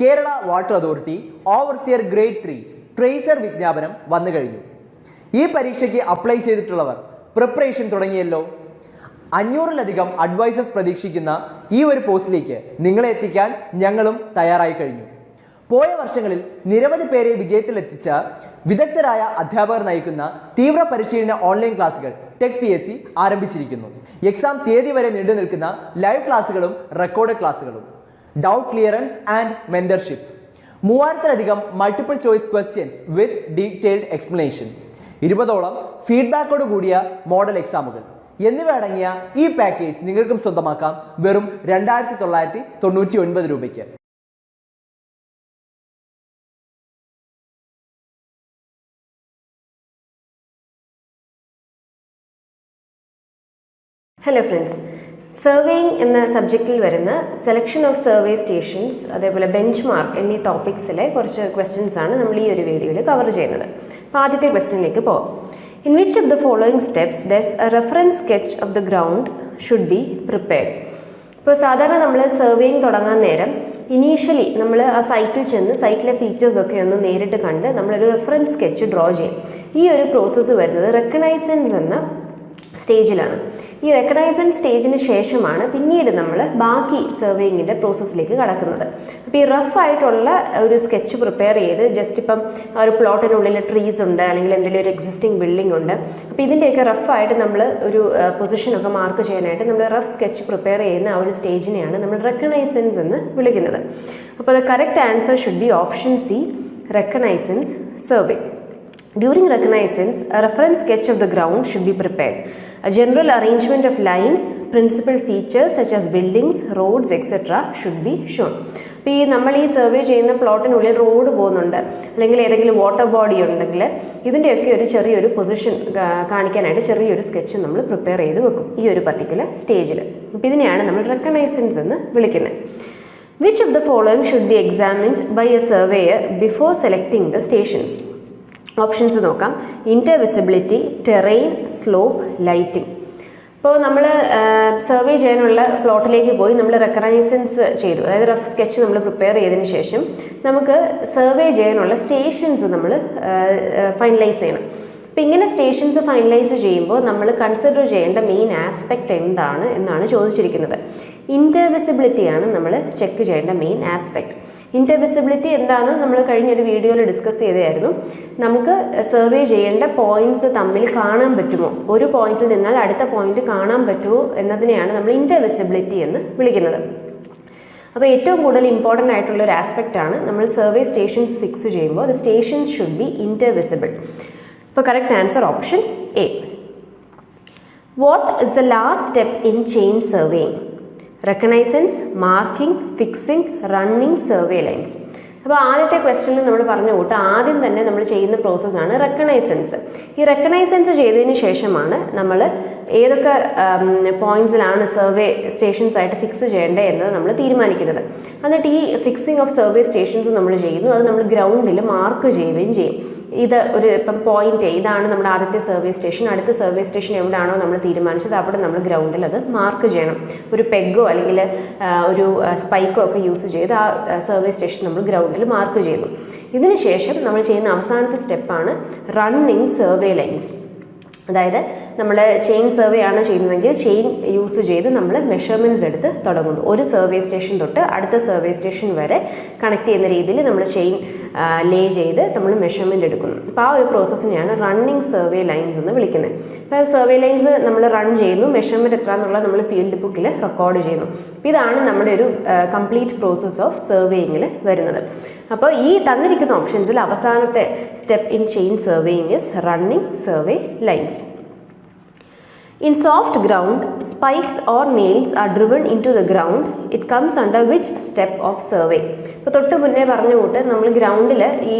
Kerala water authority overseer grade three tracer വിജ്ഞാപനം വന്നു കഴിഞ്ഞു. ഈ പരീക്ഷയ്ക്ക് അപ്ലൈ ചെയ്തിട്ടുള്ളവർ പ്രിപ്പറേഷൻ തുടങ്ങിയല്ലോ. അഞ്ഞൂറിലധികം അഡ്വൈസേഴ്സ് പ്രതീക്ഷിക്കുന്ന ഈ ഒരു പോസ്റ്റിലേക്ക് നിങ്ങളെ എത്തിക്കാൻ ഞങ്ങളും തയ്യാറായി കഴിഞ്ഞു. പോയ വർഷങ്ങളിൽ നിരവധി പേരെ വിജയത്തിലെത്തിച്ച വിദഗ്ധരായ അധ്യാപകർ നയിക്കുന്ന തീവ്ര പരിശീലന ഓൺലൈൻ ക്ലാസുകൾ ടെക് പി എസ് സി ആരംഭിച്ചിരിക്കുന്നു. എക്സാം തീയതി വരെ നീണ്ടു നിൽക്കുന്ന ലൈവ് ക്ലാസുകളും റെക്കോർഡ് ക്ലാസുകളും doubt clearance and mentorship മൂവായിരത്തിലധികം multiple choice questions with detailed explanation ഇരുപതോളം ഫീഡ്ബാക്കോട് കൂടിയ മോഡൽ എക്സാമുകൾ എന്നിവ അടങ്ങിയ ഈ പാക്കേജ് നിങ്ങൾക്കും സ്വന്തമാക്കാം വെറും രണ്ടായിരത്തി തൊള്ളായിരത്തി തൊണ്ണൂറ്റി ഒൻപത് രൂപയ്ക്ക്. ഹലോ ഫ്രണ്ട്സ് സർവേയിങ് എന്ന സബ്ജക്റ്റിൽ വരുന്ന സെലക്ഷൻ ഓഫ് സർവേ സ്റ്റേഷൻസ് അതേപോലെ ബെഞ്ച് മാർക്ക് എന്നീ ടോപ്പിക്സിലെ കുറച്ച് ക്വസ്റ്റ്യൻസ് ആണ് നമ്മൾ ഈ ഒരു വീഡിയോയിൽ കവർ ചെയ്യുന്നത്. അപ്പോൾ ആദ്യത്തെ ക്വസ്റ്റ്യനിലേക്ക് പോകാം in which of the following steps does a reference sketch of the ground should be prepared ഇപ്പോൾ സാധാരണ നമ്മൾ സർവേയിങ് തുടങ്ങാൻ നേരം ഇനീഷ്യലി നമ്മൾ ആ സൈറ്റിൽ ചെന്ന് സൈറ്റിലെ ഫീച്ചേഴ്സൊക്കെ ഒന്ന് നേരിട്ട് കണ്ട് നമ്മളൊരു റെഫറൻസ് സ്കെച്ച് ഡ്രോ ചെയ്യും. ഈ ഒരു പ്രോസസ്സ് വരുന്നത് റെക്കഗ്നൈസൻസ് എന്ന സ്റ്റേജിലാണ്. ഈ റെക്കഗ്നൈസൻ സ്റ്റേജിന് ശേഷമാണ് പിന്നീട് നമ്മൾ ബാക്കി സർവേയിങ്ങിന്റെ പ്രോസസ്സിലേക്ക് കടക്കുന്നത്. അപ്പോൾ ഈ റഫ് ആയിട്ടുള്ള ഒരു സ്കെച്ച് പ്രിപ്പയർ ചെയ്ത് ജസ്റ്റ് ഇപ്പം ഒരു പ്ലോട്ടിനുള്ളിൽ ട്രീസ് ഉണ്ട് അല്ലെങ്കിൽ എന്തെങ്കിലും ഒരു എക്സിസ്റ്റിംഗ് ബിൽഡിംഗ് ഉണ്ട് അപ്പോൾ ഇതിന്റെയൊക്കെ റഫായിട്ട് നമ്മൾ ഒരു പൊസിഷനൊക്കെ മാർക്ക് ചെയ്യാനായിട്ട് നമ്മൾ റഫ് സ്കെച്ച് പ്രിപ്പയർ ചെയ്യുന്ന ആ ഒരു സ്റ്റേജിനെയാണ് നമ്മൾ റെക്കഗ്നൈസൻസ് എന്ന് വിളിക്കുന്നത്. അപ്പോൾ the correct answer should be option C reconnaissance survey During reconnaissance reference sketch of the ground should be prepared. A general arrangement of lines, principal features such as buildings, roads, etc. should be shown. ഇപ്പോൾ ഈ നമ്മൾ ഈ survey ചെയ്യുന്ന പ്ലോട്ടിനുള്ളിൽ road പോകുന്നുണ്ട് അല്ലെങ്കിൽ ഏതെങ്കിലും water body ഉണ്ടെങ്കിൽ ഇതിന്റെയൊക്കെ ഒരു ചെറിയൊരു പൊസിഷൻ കാണിക്കാനായിട്ട് ചെറിയൊരു സ്കെച്ച് നമ്മൾ പ്രിപ്പയർ ചെയ്ത് വെക്കും ഈ ഒരു പർട്ടിക്കുലർ സ്റ്റേജിൽ അപ്പോൾ ഇതിനെയാണ് നമ്മൾ റെക്കഗ്നൈസൻസ് എന്ന് വിളിക്കുന്നത് which of the following should be examined by a surveyor before selecting the stations options നോക്കാം. ഇന്റർവിസിബിലിറ്റി ടെറൈൻ സ്ലോപ്പ് ലൈറ്റിംഗ് ഇപ്പോൾ നമ്മൾ സർവേ ചെയ്യാനുള്ള പ്ലോട്ടിലേക്ക് പോയി. നമ്മൾ റെക്കഗ്നൈസൻസ് ചെയ്തു. അതായത് റഫ് സ്കെച്ച് നമ്മൾ പ്രിപ്പയർ ചെയ്തതിന് ശേഷം നമുക്ക് സർവേ ചെയ്യാനുള്ള സ്റ്റേഷൻസ് നമ്മൾ ഫൈനലൈസ് ചെയ്യണം. അപ്പോൾ ഇങ്ങനെ സ്റ്റേഷൻസ് ഫൈനലൈസ് ചെയ്യുമ്പോൾ നമ്മൾ കൺസിഡർ ചെയ്യേണ്ട മെയിൻ ആസ്പെക്റ്റ് എന്താണ് എന്നാണ് ചോദിച്ചിരിക്കുന്നത്. ഇന്റർവിസിബിലിറ്റിയാണ് നമ്മൾ ചെക്ക് ചെയ്യേണ്ട മെയിൻ ആസ്പെക്റ്റ് ഇന്റർവിസിബിലിറ്റി എന്താണ് നമ്മൾ കഴിഞ്ഞൊരു വീഡിയോയിൽ ഡിസ്കസ് ചെയ്തായിരുന്നു നമുക്ക് സർവേ ചെയ്യേണ്ട പോയിന്റ്സ് തമ്മിൽ കാണാൻ പറ്റുമോ? ഒരു പോയിന്റിൽ നിന്നാൽ അടുത്ത പോയിന്റ് കാണാൻ പറ്റുമോ എന്നതിനെയാണ് നമ്മൾ ഇന്റർവിസിബിലിറ്റി എന്ന് വിളിക്കുന്നത്. അപ്പോൾ ഏറ്റവും കൂടുതൽ ഇമ്പോർട്ടന്റ് ആയിട്ടുള്ള ഒരു ആസ്പെക്റ്റ് ആണ് നമ്മൾ സർവേ സ്റ്റേഷൻസ് ഫിക്സ് ചെയ്യുമ്പോൾ the stations should be intervisible അപ്പോൾ correct answer option A what is the last step in chain surveying reconnaissance marking fixing running survey lines അപ്പോൾ ആദ്യത്തെ ക്വസ്റ്റ്യനിൽ നമ്മൾ പറഞ്ഞു കൂട്ട് ആദ്യം തന്നെ നമ്മൾ ചെയ്യുന്ന പ്രോസസ്സാണ് റെക്കഗ്നൈസൻസ് ഈ റെക്കഗ്നൈസൻസ് ചെയ്തതിന് ശേഷമാണ് നമ്മൾ ഏതൊക്കെ പോയിന്റ്സിലാണ് സർവേ സ്റ്റേഷൻസ് ആയിട്ട് ഫിക്സ് ചെയ്യേണ്ടത് എന്നത് നമ്മൾ തീരുമാനിക്കുന്നത്. എന്നിട്ട് ഈ ഫിക്സിംഗ് ഓഫ് സർവേ സ്റ്റേഷൻസ് നമ്മൾ ചെയ്യുന്നു. അത് നമ്മൾ ഗ്രൗണ്ടിൽ മാർക്ക് ചെയ്യുകയും ചെയ്യും. ഇത് ഒരു ഇപ്പം പോയിന്റ് ഇതാണ് നമ്മുടെ ആദ്യത്തെ സർവേ സ്റ്റേഷൻ അടുത്ത സർവേ സ്റ്റേഷൻ എവിടെയാണോ നമ്മൾ തീരുമാനിച്ചത് അവിടെ നമ്മൾ ഗ്രൗണ്ടിൽ അത് മാർക്ക് ചെയ്യണം. ഒരു പെഗോ അല്ലെങ്കിൽ ഒരു സ്പൈക്കോ ഒക്കെ യൂസ് ചെയ്ത് ആ സർവേ സ്റ്റേഷൻ നമ്മൾ ഗ്രൗണ്ടിൽ മാർക്ക് ചെയ്യുന്നു. ഇതിനുശേഷം നമ്മൾ ചെയ്യുന്ന അവസാനത്തെ സ്റ്റെപ്പാണ് റണ്ണിങ് സർവേ ലൈൻസ് അതായത് നമ്മൾ ചെയിൻ സർവേ ആണ് ചെയ്യുന്നതെങ്കിൽ ചെയിൻ യൂസ് ചെയ്ത് നമ്മൾ മെഷർമെന്റ്സ് എടുത്ത് തുടങ്ങുന്നു. ഒരു സർവേ സ്റ്റേഷൻ തൊട്ട് അടുത്ത സർവേ സ്റ്റേഷൻ വരെ കണക്ട് ചെയ്യുന്ന രീതിയിൽ നമ്മൾ ചെയിൻ ലേ ചെയ്ത് നമ്മൾ മെഷർമെന്റ് എടുക്കുന്നു. അപ്പോൾ ആ ഒരു പ്രോസസ്സിനെയാണ് റണ്ണിങ് സർവേ ലൈൻസ് എന്ന് വിളിക്കുന്നത്. അപ്പോൾ സർവേ ലൈൻസ് നമ്മൾ റൺ ചെയ്യുന്നു മെഷർമെന്റ് എത്ര എന്നുള്ളത് നമ്മൾ ഫീൽഡ് ബുക്കിൽ റെക്കോർഡ് ചെയ്യുന്നു. ഇതാണ് നമ്മുടെ ഒരു കംപ്ലീറ്റ് പ്രോസസ്സ് ഓഫ് സർവേയിങ്ങിൽ വരുന്നത്. അപ്പോൾ ഈ തന്നിരിക്കുന്ന ഓപ്ഷൻസിൽ അവസാനത്തെ step in chain surveying is running survey lines In soft ground, spikes or nails are driven into the ground it comes under which step of survey ഇപ്പോൾ തൊട്ട് മുന്നേ പറഞ്ഞ കൂട്ട് നമ്മൾ ഗ്രൗണ്ടിൽ ഈ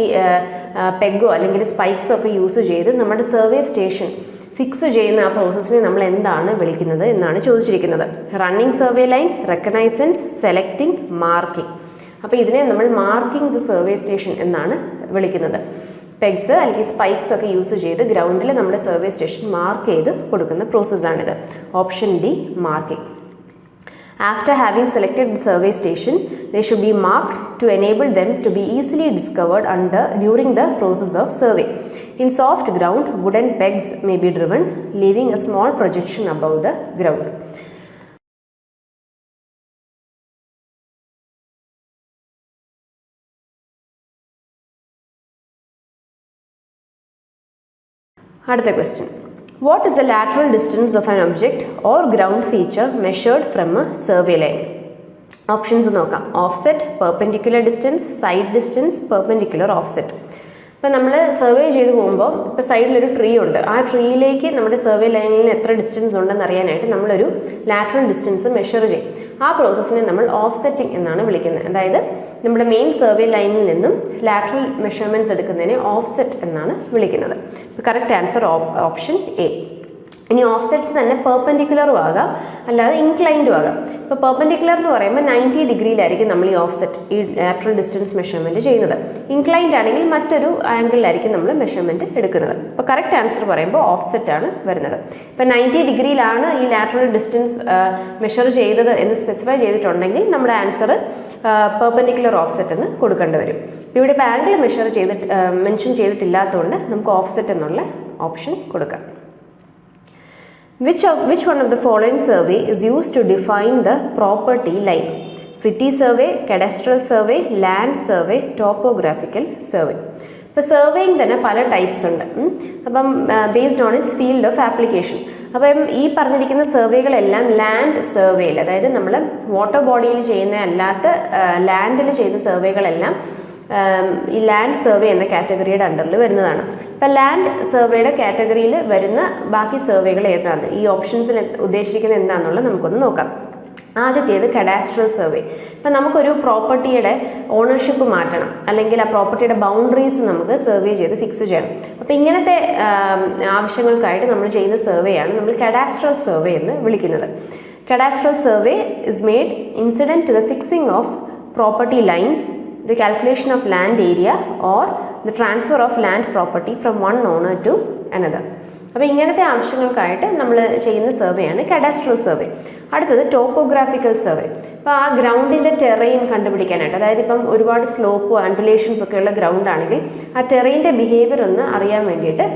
പെഗോ അല്ലെങ്കിൽ സ്പൈക്സോ ഒക്കെ യൂസ് ചെയ്ത് നമ്മുടെ സർവേ സ്റ്റേഷൻ ഫിക്സ് ചെയ്യുന്ന ആ പ്രോസസ്സിനെ നമ്മൾ എന്താണ് വിളിക്കുന്നത് എന്നാണ് ചോദിച്ചിരിക്കുന്നത്. Running survey line reconnaissance selecting marking അപ്പോൾ ഇതിനെ നമ്മൾ മാർക്കിംഗ് ദ സർവേ സ്റ്റേഷൻ എന്നാണ് വിളിക്കുന്നത്. പെഗ്സ് അല്ലെങ്കിൽ സ്പൈക്സ് ഒക്കെ യൂസ് ചെയ്ത് ഗ്രൗണ്ടിൽ നമ്മുടെ സർവേ സ്റ്റേഷൻ മാർക്ക് ചെയ്ത് കൊടുക്കുന്ന പ്രോസസ്സാണിത് option D marking after having selected survey station they should be marked to enable them to be easily discovered under during the process of survey in soft ground wooden pegs may be driven leaving a small projection about the ground അടുത്ത question what is the lateral distance of an object or ground feature measured from a survey line options നോക്കാം. Offset perpendicular distance side distance perpendicular offset ഇപ്പം നമ്മൾ survey ചെയ്ത് പോകുമ്പോൾ ഇപ്പോൾ സൈഡിലൊരു tree ഉണ്ട്. ആ ട്രീയിലേക്ക് നമ്മുടെ സർവേ ലൈനിൽ എത്ര ഡിസ്റ്റൻസ് ഉണ്ടെന്ന് അറിയാനായിട്ട് നമ്മളൊരു ലാറ്ററൽ ഡിസ്റ്റൻസ് മെഷർ ചെയ്യും. ആ പ്രോസസ്സിനെ നമ്മൾ ഓഫ്സെറ്റിംഗ് എന്നാണ് വിളിക്കുന്നത്. അതായത് നമ്മുടെ മെയിൻ സർവേ ലൈനിൽ നിന്നും ലാറ്ററൽ മെഷർമെന്റ്സ് എടുക്കുന്നതിനെ ഓഫ്സെറ്റ് എന്നാണ് വിളിക്കുന്നത്. ഇപ്പോൾ കറക്റ്റ് ആൻസർ ഓപ്ഷൻ എ ഇനി ഓഫ്സെറ്റ്സ് തന്നെ പെർപ്പൻഡിക്കുലറും ആകാം. അല്ലാതെ ഇൻക്ലൈൻഡും ആകാം. ഇപ്പോൾ പെർപെൻഡിക്കുലർ എന്ന് പറയുമ്പോൾ നയന്റി ഡിഗ്രിയിലായിരിക്കും നമ്മൾ ഈ ഓഫ്സെറ്റ് ഈ ലാറ്ററൽ ഡിസ്റ്റൻസ് മെഷർമെന്റ് ചെയ്യുന്നത്. ഇൻക്ലൈൻഡ് ആണെങ്കിൽ മറ്റൊരു ആംഗിളിലായിരിക്കും നമ്മൾ മെഷർമെന്റ് എടുക്കുന്നത്. അപ്പോൾ കറക്റ്റ് ആൻസർ പറയുമ്പോൾ ഓഫ്സെറ്റ് ആണ് വരുന്നത്. ഇപ്പോൾ നയന്റി ഡിഗ്രിയിലാണ് ഈ ലാറ്ററൽ ഡിസ്റ്റൻസ് മെഷർ ചെയ്തത് എന്ന് സ്പെസിഫൈ ചെയ്തിട്ടുണ്ടെങ്കിൽ നമ്മുടെ ആൻസർ പെർപെൻഡിക്കുലർ ഓഫ്സെറ്റ് എന്ന് കൊടുക്കേണ്ടി വരും. ഇവിടെ ഇപ്പോൾ ആംഗിൾ മെഷർ ചെയ്തിട്ട് മെൻഷൻ ചെയ്തിട്ടില്ലാത്തതുകൊണ്ട് നമുക്ക് ഓഫ്സെറ്റ് എന്നുള്ള ഓപ്ഷൻ കൊടുക്കാം. Which, of, which one of the following survey is used to define the property line? City survey, cadastral survey, land survey, topographical survey. ഇപ്പോൾ സർവേയിങ് തന്നെ പല ടൈപ്സ് ഉണ്ട്. അപ്പം based on its field of application അപ്പം ഈ പറഞ്ഞിരിക്കുന്ന സർവേകളെല്ലാം land സർവേയിൽ അതായത് നമ്മൾ വാട്ടർ ബോഡിയിൽ ചെയ്യുന്ന അല്ലാത്ത ലാൻഡിൽ ചെയ്യുന്ന സർവേകളെല്ലാം ഈ ലാൻഡ് സർവേ എന്ന കാറ്റഗറിയുടെ അണ്ടറിൽ വരുന്നതാണ്. ഇപ്പം ലാൻഡ് സർവേയുടെ കാറ്റഗറിയിൽ വരുന്ന ബാക്കി സർവേകൾ ഏതാണ്? ഈ ഓപ്ഷൻസിൽ ഉദ്ദേശിക്കുന്നത് എന്താണെന്നുള്ളത് നമുക്കൊന്ന് നോക്കാം. ആദ്യത്തേത് കഡാസ്ട്രൽ സർവേ ഇപ്പം നമുക്കൊരു പ്രോപ്പർട്ടിയുടെ ഓണർഷിപ്പ് മാറ്റണം. അല്ലെങ്കിൽ ആ പ്രോപ്പർട്ടിയുടെ ബൗണ്ടറീസ് നമുക്ക് സർവേ ചെയ്ത് ഫിക്സ് ചെയ്യണം. അപ്പം ഇങ്ങനത്തെ ആവശ്യങ്ങൾക്കായിട്ട് നമ്മൾ ചെയ്യുന്ന സർവേയാണ് നമ്മൾ കഡാസ്ട്രൽ സർവേ എന്ന് വിളിക്കുന്നത്. Cadastral survey is made incident to the fixing of property lines the calculation of land area or the transfer of land property from one owner to another. അപ്പോൾ ഇങ്ങനത്തെ ആവശ്യങ്ങൾക്കായിട്ട് നമ്മൾ ചെയ്യുന്ന സർവേയാണ് കഡാസ്ട്രൽ സർവേ അടുത്തത് topographical survey അപ്പോൾ ആ ഗ്രൗണ്ടിന്റെ terrain കണ്ടുപിടിക്കാനായിട്ട് അതായത് ഇപ്പം ഒരുപാട് സ്ലോപ്പോ ആൻഡുലേഷൻസ് ഒക്കെയുള്ള ഗ്രൗണ്ട് ആണെങ്കിൽ ആ ടെറൈന്റെ ബിഹേവിയർ ഒന്ന് അറിയാൻ വേണ്ടിയിട്ട്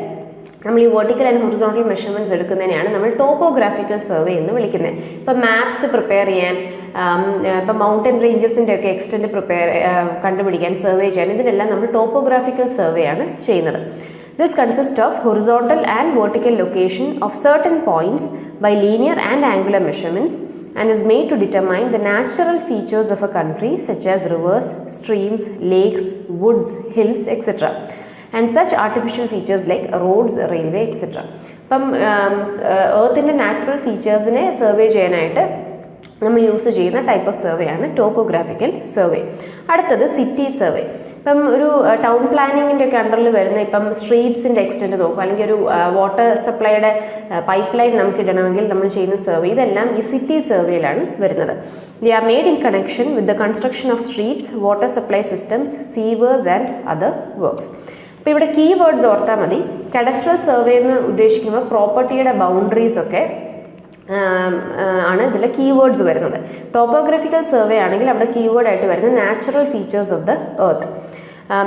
നമ്മൾ ഈ വെർട്ടിക്കൽ ആൻഡ് ഹൊറിസോണ്ടൽ മെഷർമെന്റ്സ് എടുക്കുന്നതിനെയാണ് നമ്മൾ ടോപ്പോഗ്രാഫിക്കൽ സർവേ എന്ന് വിളിക്കുന്നത് ഇപ്പം മാപ്സ് പ്രിപ്പയർ ചെയ്യാൻ ഇപ്പം മൗണ്ടൻ റേഞ്ചസിന്റെ ഒക്കെ എക്സ്റ്റന്റ് പ്രിപ്പയർ കണ്ടുപിടിക്കാൻ സർവേ ചെയ്യാൻ ഇതിനെല്ലാം നമ്മൾ ടോപ്പോഗ്രാഫിക്കൽ സർവേ ആണ് ചെയ്യുന്നത് this consist of horizontal and vertical location of certain points by linear and angular measurements and is made to determine the natural features of a country such as rivers, streams, lakes, woods, hills, etc. and such artificial features like roads railway etcetera അപ്പം ഏർത്തിന്റെ natural ഫീച്ചേഴ്സിനെ survey ചെയ്യാനായിട്ട് നമ്മൾ use ചെയ്യുന്ന type of survey ആണ് topographical survey അടുത്തത് city survey ഇപ്പം ഒരു ടൗൺ പ്ലാനിങ്ങിന്റെ ഒക്കെ അണ്ടറിൽ വരുന്ന ഇപ്പം സ്ട്രീറ്റ്സിന്റെ എക്സ്റ്റെന്റ് നോക്കുക അല്ലെങ്കിൽ ഒരു വാട്ടർ സപ്ലൈയുടെ പൈപ്പ് ലൈൻ നമുക്ക് ഇടണമെങ്കിൽ നമ്മൾ ചെയ്യുന്ന സർവേ ഇതെല്ലാം ഈ സിറ്റി സർവേയിലാണ് വരുന്നത്. They are made in connection with the construction of streets water supply systems sewers and other works അപ്പോൾ ഇവിടെ കീ വേർഡ്സ് ഓർത്താൽ മതി. കഡസ്ട്രൽ സർവേ എന്ന് ഉദ്ദേശിക്കുമ്പോൾ പ്രോപ്പർട്ടിയുടെ ബൗണ്ടറീസ് ഒക്കെ ആണ് ഇതിലെ കീവേഡ്സ് വരുന്നത്. ടോപ്പോഗ്രഫിക്കൽ സർവേ ആണെങ്കിൽ അവിടെ കീവേഡ് ആയിട്ട് വരുന്നത് natural features of the earth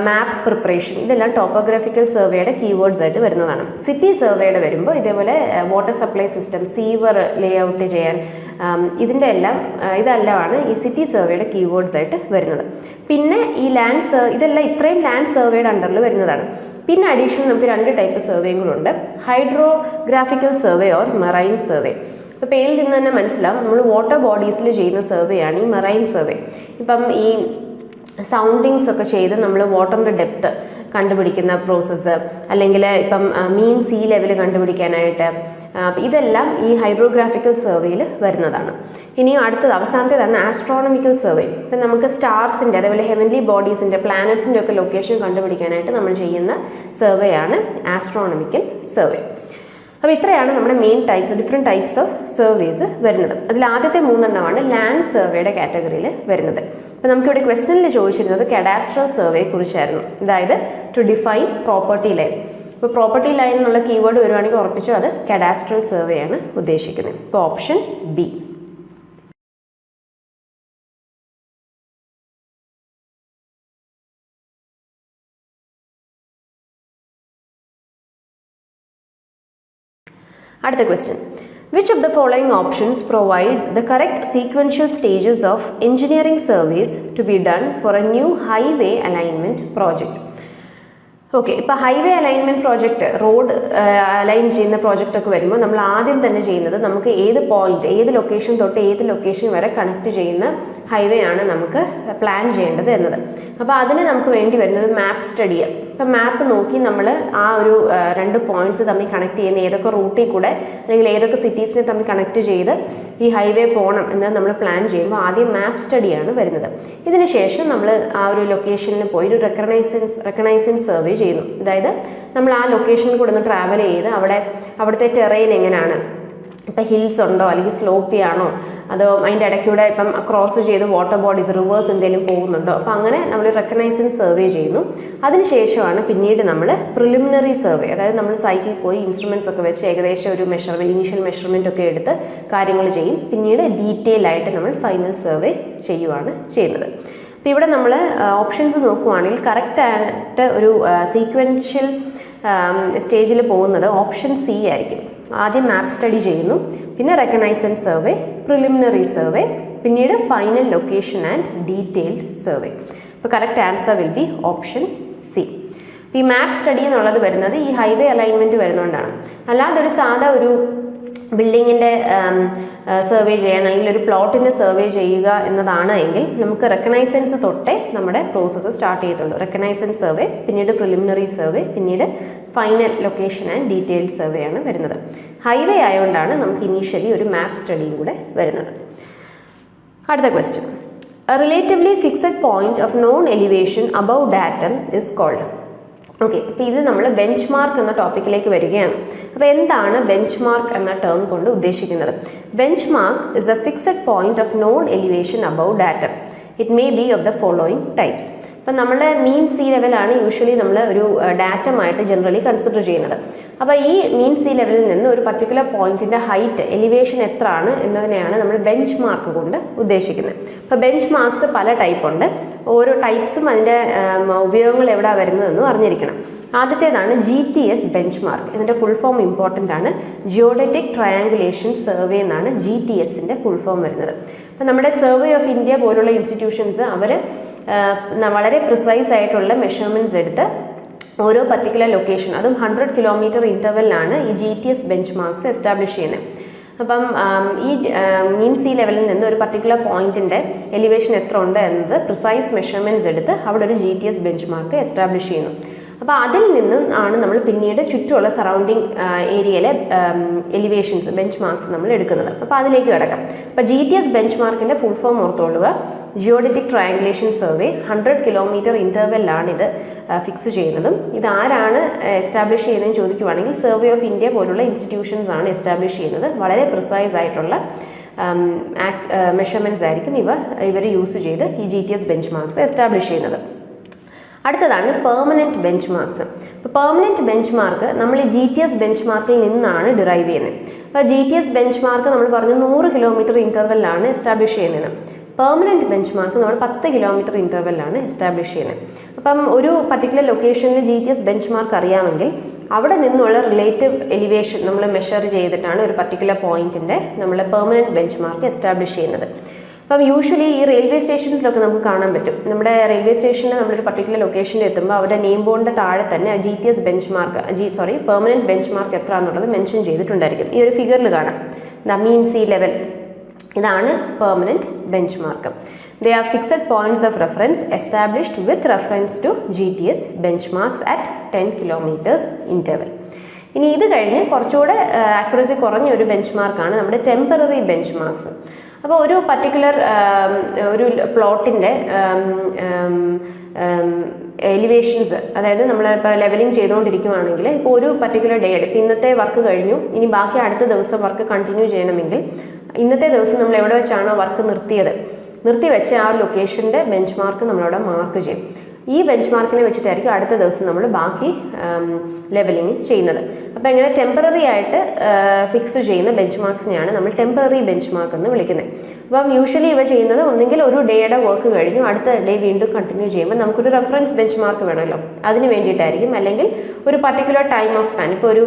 map preparation ഇതെല്ലാം ടോപ്പോഗ്രാഫിക്കൽ സർവേയുടെ കീവേഡ്സ് ആയിട്ട് വരുന്നതാണ്. സിറ്റി സർവേയുടെ വരുമ്പോൾ ഇതേപോലെ water supply system sewer lay out ചെയ്യാൻ ഇതിന്റെ എല്ലാം ഇതെല്ലാമാണ് ഈ സിറ്റി സർവേയുടെ കീവേഡ്സ് ആയിട്ട് വരുന്നത്. പിന്നെ ഈ ലാൻഡ് സർ ഇതെല്ലാം ഇത്രയും ലാൻഡ് സർവേയുടെ അണ്ടറിൽ വരുന്നതാണ്. പിന്നെ അഡീഷണൽ നമുക്ക് രണ്ട് type സർവേകളുണ്ട് hydrographical survey or marine survey ഇപ്പോൾ പേരിൽ നിന്ന് തന്നെ മനസ്സിലാവും. നമ്മൾ വാട്ടർ ബോഡീസിൽ ചെയ്യുന്ന സർവേയാണ് ഈ മെറൈൻ സർവേ ഇപ്പം ഈ സൗണ്ടിങ്സ് ഒക്കെ ചെയ്ത് നമ്മൾ വാട്ടറിന്റെ ഡെപ്ത് കണ്ടുപിടിക്കുന്ന പ്രോസസ്സ് അല്ലെങ്കിൽ ഇപ്പം മീൻ സീ ലെവൽ കണ്ടുപിടിക്കാനായിട്ട് ഇതെല്ലാം ഈ ഹൈഡ്രോഗ്രാഫിക്കൽ സർവേയിൽ വരുന്നതാണ്. ഇനി അടുത്തത് അവസാനത്തേതാണ് ആസ്ട്രോണമിക്കൽ സർവേ ഇപ്പം നമുക്ക് സ്റ്റാർസിന്റെ അതേപോലെ ഹെവൻലി ബോഡീസിന്റെ പ്ലാനറ്റ്സിന്റെ ഒക്കെ ലൊക്കേഷൻ കണ്ടുപിടിക്കാനായിട്ട് നമ്മൾ ചെയ്യുന്ന സർവേ ആണ് ആസ്ട്രോണമിക്കൽ സർവേ അപ്പോൾ ഇത്രയാണ് നമ്മുടെ main types different types of surveys വരുന്നത്. അതിൽ ആദ്യത്തെ മൂന്നെണ്ണമാണ് ലാൻഡ് സർവേയുടെ കാറ്റഗറിയിൽ വരുന്നത്. അപ്പോൾ നമുക്കിവിടെ ക്വസ്റ്റ്യനിൽ ചോദിച്ചിരുന്നത് കഡാസ്ട്രൽ സർവേയെക്കുറിച്ചായിരുന്നു അതായത് ടു ഡിഫൈൻ പ്രോപ്പർട്ടി ലൈൻ അപ്പോൾ പ്രോപ്പർട്ടി ലൈൻ എന്നുള്ള കീവേഡ് വരുവാണെങ്കിൽ ഉറപ്പിച്ചു അത് കഡാസ്ട്രൽ സർവേ ആണ് ഉദ്ദേശിക്കുന്നത്. ഇപ്പോൾ ഓപ്ഷൻ ബി അടുത്ത question Which of the following options provides the correct sequential stages of engineering surveys to be done for a new highway alignment project? Okay ഇപ്പോൾ highway alignment project road align ചെയ്യുന്ന project ഒക്കെ വരുമ്പോൾ നമ്മൾ ആദ്യം തന്നെ ചെയ്യുന്നത് നമുക്ക് ഏത് പോയിന്റ് ഏത് ലൊക്കേഷൻ തൊട്ട് ഏത് ലൊക്കേഷൻ വരെ കണക്ട് ചെയ്യുന്ന ഹൈവേ ആണ് നമുക്ക് പ്ലാൻ ചെയ്യേണ്ടത് എന്നത്. അപ്പോൾ അതിന് നമുക്ക് വേണ്ടി വരുന്നത് മാപ്പ് സ്റ്റഡി ഇപ്പം മാപ്പ് നോക്കി നമ്മൾ ആ ഒരു രണ്ട് പോയിന്റ്സ് തമ്മിൽ കണക്ട് ചെയ്യുന്ന ഏതൊക്കെ റൂട്ടിൽ കൂടെ അല്ലെങ്കിൽ ഏതൊക്കെ സിറ്റീസിനെ തമ്മിൽ കണക്ട് ചെയ്ത് ഈ ഹൈവേ പോകണം എന്ന് നമ്മൾ പ്ലാൻ ചെയ്യുമ്പോൾ ആദ്യം മാപ്പ് സ്റ്റഡിയാണ് വരുന്നത്. ഇതിന് ശേഷം നമ്മൾ ആ ഒരു ലൊക്കേഷനിൽ പോയി ഒരു റെക്കഗ്നൈസൻസ് റെക്കഗ്നൈസിങ് സർവേ ചെയ്യുന്നു. അതായത് നമ്മൾ ആ ലൊക്കേഷനിൽ കൂടെ ഒന്ന് ട്രാവൽ ചെയ്ത് അവിടെ അവിടുത്തെ ടെറൈൻ എങ്ങനെയാണ് ഇപ്പം ഹിൽസ് ഉണ്ടോ? അല്ലെങ്കിൽ സ്ലോപ്പി ആണോ? അതോ അതിന്റെ ഇടയ്ക്കൂടെ ഇപ്പം ക്രോസ് ചെയ്ത് വാട്ടർ ബോഡീസ് റിവേഴ്സ് എന്തെങ്കിലും പോകുന്നുണ്ടോ? അപ്പോൾ അങ്ങനെ നമ്മൾ റെക്കഗ്നൈസിങ് സർവേ ചെയ്യുന്നു. അതിനുശേഷമാണ് പിന്നീട് നമ്മൾ പ്രിലിമിനറി സർവേ അതായത് നമ്മൾ സൈറ്റിൽ പോയി ഇൻസ്ട്രുമെന്റ്സ് ഒക്കെ വെച്ച് ഏകദേശം ഒരു മെഷർമെന്റ് ഇനീഷ്യൽ മെഷർമെന്റ് ഒക്കെ എടുത്ത് കാര്യങ്ങൾ ചെയ്യും. പിന്നീട് ഡീറ്റെയിൽ ആയിട്ട് നമ്മൾ ഫൈനൽ സർവേ ചെയ്യുവാണ് ചെയ്യുന്നത്. അപ്പോൾ ഇവിടെ നമ്മൾ ഓപ്ഷൻസ് നോക്കുവാണെങ്കിൽ കറക്റ്റായിട്ട് ഒരു സീക്വൻഷ്യൽ സ്റ്റേജിൽ പോകുന്നത് ഓപ്ഷൻ സി ആയിരിക്കും. ആദ്യം മാപ്പ് സ്റ്റഡി ചെയ്യുന്നു. പിന്നെ റെക്കഗ്നൈസൻസ് സർവേ പ്രിലിമിനറി സർവേ പിന്നീട് final location and detailed survey അപ്പോൾ correct answer will be option C ഈ മാപ്പ് സ്റ്റഡി എന്നുള്ളത് വരുന്നത് ഈ ഹൈവേ അലൈൻമെന്റ് വരുന്നതുകൊണ്ടാണ് അല്ലാതെ ഒരു സാധാ ഒരു ബിൽഡിങ്ങിന്റെ സർവേ ചെയ്യാൻ അല്ലെങ്കിൽ ഒരു പ്ലോട്ടിന്റെ സർവേ ചെയ്യുക എന്നതാണ് എങ്കിൽ നമുക്ക് റെക്കഗ്നൈസൻസ് തൊട്ടേ നമ്മുടെ പ്രോസസ്സ് സ്റ്റാർട്ട് ചെയ്തിട്ടുള്ളൂ റെക്കഗ്നൈസൻസ് സർവേ പിന്നീട് പ്രിലിമിനറി സർവേ പിന്നീട് final location and detailed survey ആണ് വരുന്നത്. ഹൈവേ ആയതുകൊണ്ടാണ് നമുക്ക് ഇനീഷ്യലി ഒരു മാപ്പ് സ്റ്റഡിയും കൂടെ വരുന്നത്. അടുത്ത question. Relatively fixed point of known elevation above datum is called. Okay അപ്പോൾ ഇത് നമ്മൾ ബെഞ്ച് മാർക്ക് എന്ന ടോപ്പിക്കിലേക്ക് വരികയാണ്. അപ്പോൾ എന്താണ് ബെഞ്ച് മാർക്ക് എന്ന ടേം കൊണ്ട് ഉദ്ദേശിക്കുന്നത്? Bench mark is a fixed point of known elevation above datum it may be of the following types അപ്പം നമ്മൾ മീൻ സീ ലെവലാണ് യൂഷ്വലി നമ്മൾ ഒരു ഡാറ്റമായിട്ട് ജനറലി കൺസിഡർ ചെയ്യുന്നത്. അപ്പോൾ ഈ മീൻ സീ ലെവലിൽ നിന്ന് ഒരു പർട്ടിക്കുലർ പോയിന്റിന്റെ ഹൈറ്റ് എലിവേഷൻ എത്ര ആണ് എന്നതിനെയാണ് നമ്മൾ ബെഞ്ച് മാർക്ക് കൊണ്ട് ഉദ്ദേശിക്കുന്നത്. അപ്പോൾ ബെഞ്ച് മാർക്സ് പല ടൈപ്പ് ഉണ്ട്. ഓരോ ടൈപ്സും അതിന്റെ ഉപയോഗങ്ങൾ എവിടെ വരുന്നതെന്നും അറിഞ്ഞിരിക്കണം. ആദ്യത്തേതാണ് G T S bench mark ഇതിന്റെ ഫുൾ ഫോം ഇമ്പോർട്ടന്റ് ആണ്. ജിയോഡറ്റിക് ട്രയാങ്കുലേഷൻ സർവേ എന്നാണ് ജി ടി എസിന്റെ ഫുൾ ഫോം വരുന്നത്. അപ്പോൾ നമ്മുടെ സർവേ ഓഫ് ഇന്ത്യ പോലുള്ള ഇൻസ്റ്റിറ്റ്യൂഷൻസ് അവർ വളരെ പ്രിസൈസ് ആയിട്ടുള്ള മെഷർമെന്റ്സ് എടുത്ത് ഓരോ പർട്ടിക്കുലർ ലൊക്കേഷൻ അതും ഹൺഡ്രഡ് കിലോമീറ്റർ ഇന്റർവെല്ലാണ് ഈ G T S bench marks establish ചെയ്യുന്നത് അപ്പം ഈ മീൻ സീ ലെവലിൽ നിന്ന് ഒരു പർട്ടിക്കുലർ പോയിന്റിന്റെ എലിവേഷൻ എത്ര ഉണ്ട് എന്നത് പ്രിസൈസ് മെഷർമെന്റ്സ് എടുത്ത് അവിടെ ഒരു G T S bench mark establish ചെയ്യുന്നു. അപ്പോൾ അതിൽ നിന്നും ആണ് നമ്മൾ പിന്നീട് ചുറ്റുമുള്ള സറൗണ്ടിങ് ഏരിയയിലെ എലിവേഷൻസ് ബെഞ്ച് മാർക്സ് നമ്മൾ എടുക്കുന്നത്. അപ്പോൾ അതിലേക്ക് കിടക്കാം. അപ്പോൾ ജി ടി എസ് ബെഞ്ച് മാർക്കിന്റെ full form ഓർത്തോളുക geodetic triangulation survey hundred kilometre ഇന്റർവെല്ലാണ് ഇത് ഫിക്സ് ചെയ്യുന്നതും. ഇത് ആരാണ് എസ്റ്റാബ്ലിഷ് ചെയ്യുന്നതെന്ന് ചോദിക്കുവാണെങ്കിൽ സർവേ ഓഫ് ഇന്ത്യ പോലുള്ള ഇൻസ്റ്റിറ്റ്യൂഷൻസ് ആണ് എസ്റ്റാബ്ലിഷ് ചെയ്യുന്നത്. വളരെ പ്രിസൈസ് ആയിട്ടുള്ള മെഷർമെന്റ്സ് ആയിരിക്കും ഇവ ഇവർ യൂസ് ചെയ്ത് ഈ G T S bench marks establish ചെയ്യുന്നത്. അടുത്തതാണ് പെർമനന്റ് ബെഞ്ച് മാർക്സ് ഇപ്പോൾ പെർമനന്റ് ബെഞ്ച് മാർക്ക് നമ്മൾ ജി ടി എസ് ബെഞ്ച് മാർക്കിൽ നിന്നാണ് ഡിറൈവ് ചെയ്യുന്നത് അപ്പോൾ G T S bench mark നമ്മൾ പറഞ്ഞു നൂറ് കിലോമീറ്റർ ഇന്റർവെല്ലാണ് എസ്റ്റാബ്ലിഷ് ചെയ്യുന്നത്. പെർമനന്റ് ബെഞ്ച് മാർക്ക് നമ്മൾ പത്ത് കിലോമീറ്റർ ഇന്റർവെല്ലാണ് എസ്റ്റാബ്ലിഷ് ചെയ്യുന്നത് അപ്പം ഒരു പർട്ടിക്കുലർ ലൊക്കേഷനിൽ G T S bench mark അറിയാമെങ്കിൽ അവിടെ നിന്നുള്ള റിലേറ്റീവ് എലിവേഷൻ നമ്മൾ മെഷർ ചെയ്തിട്ടാണ് ഒരു പർട്ടിക്കുലർ പോയിന്റിന്റെ നമ്മൾ പെർമനന്റ് ബെഞ്ച് മാർക്ക് എസ്റ്റാബ്ലിഷ് ചെയ്യുന്നത്. അപ്പം യൂഷ്വലി ഈ റെയിൽവേ സ്റ്റേഷൻസിലൊക്കെ നമുക്ക് കാണാൻ പറ്റും. നമ്മുടെ റെയിൽവേ സ്റ്റേഷനിൽ നമ്മളൊരു പർട്ടിക്കുലർ ലൊക്കേഷനിൽ എത്തുമ്പോൾ അവരുടെ നെയിം ബോർഡിന്റെ താഴെ തന്നെ G T S bench mark G sorry permanent bench mark എത്ര എന്നുള്ളത് മെൻഷൻ ചെയ്തിട്ടുണ്ടായിരിക്കും. ഈ ഒരു ഫിഗറിൽ കാണാം. ദ മീൻ സി ലെവൽ ഇതാണ് permanent bench mark they are fixed points of reference established with reference to G T S bench marks at ten kilometres interval ഇനി ഇത് കഴിഞ്ഞ് കുറച്ചുകൂടെ ആക്യുറസി കുറഞ്ഞ ഒരു ബെഞ്ച് മാർക്കാണ് നമ്മുടെ ടെമ്പററി ബെഞ്ച് മാർക്സ് അപ്പോൾ ഒരു പർട്ടിക്കുലർ ഒരു പ്ലോട്ടിന്റെ എലിവേഷൻസ് അതായത് നമ്മൾ ഇപ്പോൾ ലെവലിംഗ് ചെയ്തുകൊണ്ടിരിക്കുവാണെങ്കിൽ ഇപ്പോൾ ഒരു പർട്ടിക്കുലർ ഡേ ഇപ്പോൾ ഇന്നത്തെ വർക്ക് കഴിഞ്ഞു ഇനി ബാക്കി അടുത്ത ദിവസം വർക്ക് കണ്ടിന്യൂ ചെയ്യണമെങ്കിൽ ഇന്നത്തെ ദിവസം നമ്മൾ എവിടെ വെച്ചാണോ വർക്ക് നിർത്തിയത്? നിർത്തി വെച്ച ആ ലൊക്കേഷന്റെ ബെഞ്ച് മാർക്ക് നമ്മളവിടെ മാർക്ക് ചെയ്യും. ഈ ബെഞ്ച് മാർക്കിനെ വെച്ചിട്ടായിരിക്കും അടുത്ത ദിവസം നമ്മൾ ബാക്കി ലെവലിംഗ് ചെയ്യുന്നത്. അപ്പോൾ ഇങ്ങനെ ടെമ്പററി ആയിട്ട് ഫിക്സ് ചെയ്യുന്ന ബെഞ്ച് മാർക്സിനെയാണ് നമ്മൾ ടെമ്പററി ബെഞ്ച് മാർക്ക് എന്ന് വിളിക്കുന്നത്. അപ്പം യൂഷ്വലി ഇവ ചെയ്യുന്നത് ഒന്നെങ്കിൽ ഒരു ഡേയുടെ വർക്ക് കഴിഞ്ഞു അടുത്ത ഡേ വീണ്ടും കണ്ടിന്യൂ ചെയ്യുമ്പോൾ നമുക്കൊരു റെഫറൻസ് ബെഞ്ച് മാർക്ക് വേണമല്ലോ. അതിന് വേണ്ടിയിട്ടായിരിക്കും. അല്ലെങ്കിൽ ഒരു പർട്ടിക്കുലർ ടൈം ഓഫ് സ്പാൻ ഇപ്പോൾ ഒരു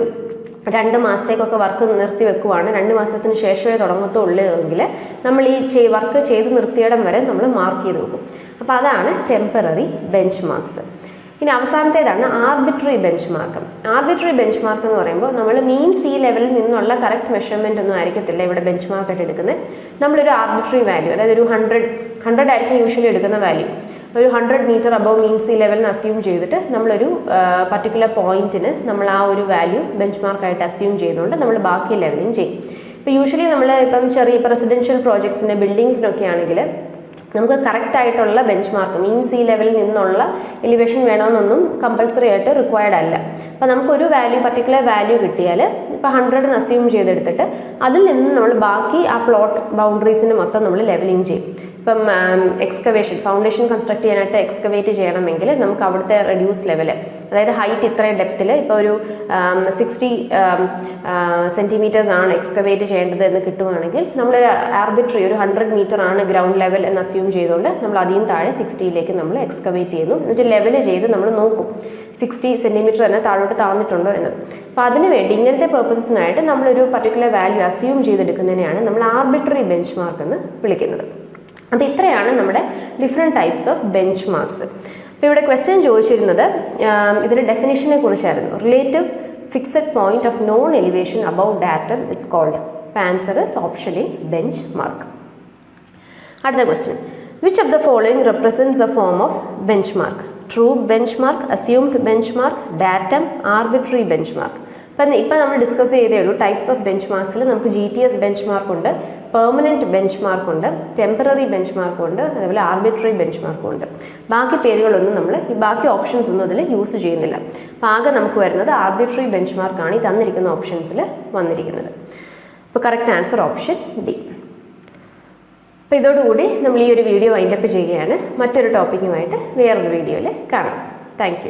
രണ്ട് മാസത്തേക്കൊക്കെ വർക്ക് നിർത്തി വെക്കുവാണ്. രണ്ട് മാസത്തിന് ശേഷമേ തുടങ്ങത്തുള്ളൂ എങ്കിൽ നമ്മൾ ഈ ചെയ് വർക്ക് ചെയ്ത് നിർത്തിയിടം വരെ നമ്മൾ മാർക്ക് ചെയ്ത് വെക്കും. അപ്പോൾ അതാണ് ടെമ്പററി ബെഞ്ച് മാർക്സ് ഇനി അവസാനത്തേതാണ് arbitrary bench mark arbitrary bench mark എന്ന് പറയുമ്പോൾ നമ്മൾ മീൻ സി ലെവലിൽ നിന്നുള്ള കറക്റ്റ് മെഷർമെന്റ് ഒന്നും ആയിരിക്കത്തില്ല ഇവിടെ ബെഞ്ച് മാർക്കായിട്ട് എടുക്കുന്നത്. നമ്മളൊരു ആർബിട്രറി വാല്യൂ അതായത് ഒരു ഹൺഡ്രഡ് ഹൺഡ്രഡ് ആയിരിക്കും യൂഷ്വലി എടുക്കുന്ന വാല്യൂ. ഒരു hundred metre above mean sea ലെവലിന് assume ചെയ്തിട്ട് നമ്മളൊരു പർട്ടിക്കുലർ പോയിന്റിന് നമ്മൾ ആ ഒരു വാല്യൂ ബെഞ്ച് മാർക്കായിട്ട് അസ്യൂം ചെയ്തുകൊണ്ട് നമ്മൾ ബാക്കി ലെവലിങ് ചെയ്യും. ഇപ്പോൾ യൂഷ്വലി നമ്മൾ ഇപ്പം ചെറിയ ഇപ്പോൾ റെസിഡൻഷ്യൽ പ്രോജക്ട്സിന്റെ ബിൽഡിങ്സിനൊക്കെ ആണെങ്കിൽ നമുക്ക് കറക്റ്റ് ആയിട്ടുള്ള ബെഞ്ച് മാർക്ക് മീൻ സി ലെവലിൽ നിന്നുള്ള എലിവേഷൻ വേണമെന്നൊന്നും കമ്പൽസറി ആയിട്ട് റിക്വയർഡ് അല്ല. അപ്പോൾ നമുക്കൊരു വാല്യൂ പർട്ടിക്കുലർ വാല്യൂ കിട്ടിയാൽ ഇപ്പോൾ ഹൺഡ്രഡ് അസ്യൂം ചെയ്തെടുത്തിട്ട് അതിൽ നിന്ന് നമ്മൾ ബാക്കി ആ പ്ലോട്ട് ബൗണ്ടറീസിന് മൊത്തം നമ്മൾ ലെവലിംഗ് ചെയ്യും. ഇപ്പം എക്സ്കവേഷൻ ഫൗണ്ടേഷൻ കൺസ്ട്രക്ട് ചെയ്യാനായിട്ട് എക്സ്കവേറ്റ് ചെയ്യണമെങ്കിൽ നമുക്ക് അവിടുത്തെ റെഡ്യൂസ് ലെവൽ അതായത് ഹൈറ്റ് ഇത്രയും ഡെപ്തിൽ ഇപ്പോൾ ഒരു സിക്സ്റ്റി സെന്റിമീറ്റേഴ്സ് ആണ് എക്സ്കവേറ്റ് ചെയ്യേണ്ടത് എന്ന് കിട്ടുവാണെങ്കിൽ നമ്മളൊരു ആർബിട്രറി ഒരു ഹൺഡ്രഡ് മീറ്റർ ആണ് ഗ്രൗണ്ട് ലെവൽ എന്ന് അസ്യൂം ചെയ്തുകൊണ്ട് നമ്മൾ അധികം താഴെ സിക്സ്റ്റിയിലേക്ക് നമ്മൾ എക്സ്കവേറ്റ് ചെയ്യുന്നു. എന്നിട്ട് ലെവൽ ചെയ്ത് നമ്മൾ നോക്കും സിക്സ്റ്റി സെന്റിമീറ്റർ തന്നെ താഴോട്ട് താഴ്ന്നിട്ടുണ്ടോ എന്ന്. അപ്പോൾ അതിന് വേണ്ടി ഇങ്ങനത്തെ പേർപ്പസസിനായിട്ട് നമ്മളൊരു പർട്ടിക്കുലർ വാല്യൂ അസ്യൂം ചെയ്തെടുക്കുന്നതിനെയാണ് നമ്മൾ ആർബിട്രറി ബെഞ്ച് മാർക്ക് എന്ന് വിളിക്കുന്നത്. അപ്പോൾ ഇത്രയാണ് നമ്മുടെ different types of bench marks അപ്പോൾ ഇവിടെ ക്വസ്റ്റ്യൻ ചോദിച്ചിരുന്നത് ഇതിന്റെ ഡെഫിനിഷനെ കുറിച്ചായിരുന്നു. Relative fixed point of known elevation about datum is called answer is option A bench mark അടുത്ത question which of the following represents a form of bench mark true bench mark assumed bench mark datum arbitrary bench mark അപ്പം ഇപ്പം നമ്മൾ discuss ചെയ്തേ ഉള്ളൂ types of bench മാർക്സിൽ നമുക്ക് G T S bench mark ഉണ്ട്. Permanent bench മാർക്കുണ്ട് temporary bench മാർക്കുണ്ട് അതേപോലെ ആർബിട്രറി ബെഞ്ച് മാർക്കും ഉണ്ട്. ബാക്കി പേരുകളൊന്നും നമ്മൾ ഈ ബാക്കി ഓപ്ഷൻസ് ഒന്നും അതിൽ യൂസ് ചെയ്യുന്നില്ല. അപ്പോൾ ആകെ നമുക്ക് വരുന്നത് ആർബിട്രറി ബെഞ്ച് മാർക്കാണ് ഈ തന്നിരിക്കുന്ന ഓപ്ഷൻസിൽ വന്നിരിക്കുന്നത്. അപ്പോൾ കറക്റ്റ് ആൻസർ ഓപ്ഷൻ ഡി അപ്പോൾ ഇതോടുകൂടി നമ്മൾ ഈ ഒരു വീഡിയോ വൈൻഡപ്പ് ചെയ്യുകയാണ്. മറ്റൊരു ടോപ്പിക്കുമായിട്ട് വേറൊരു വീഡിയോയിൽ കാണാം. താങ്ക്